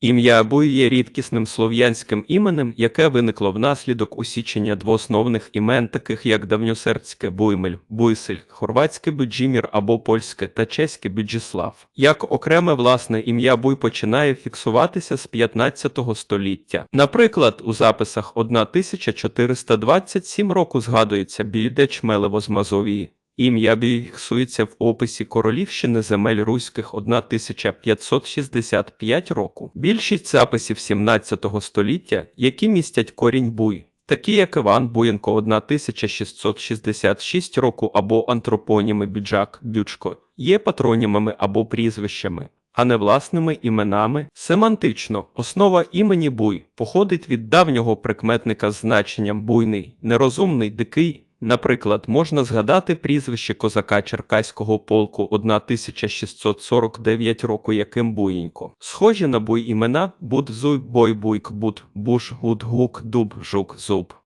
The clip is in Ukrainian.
Ім'я Буй є рідкісним слов'янським іменем, яке виникло внаслідок усічення двоосновних імен, таких як давньосербське Буймель, Буйсель, хорватське Буджімір або польське та чеське Бюджіслав. Як окреме власне ім'я Буй починає фіксуватися з 15 століття. Наприклад, у записах 1427 року згадується Бійде Чмелево з Мазовії. Ім'я фіксується в описі Королівщини земель руських 1565 року. Більшість записів 17 століття, які містять корінь Буй, такі як Іван Буєнко 1666 року або антропоніми Біджак, Бючко, є патронімами або прізвищами. А не власними іменами семантично основа імені Буй походить від давнього прикметника з значенням буйний, нерозумний, дикий. Наприклад, можна згадати прізвище козака Черкаського полку 1649 року, яким Буєнько. Схожі на буй імена Будзуй, Бойбуйк, Буд, Буш, Гуд, Гук, Дуб, Жук, Зуб.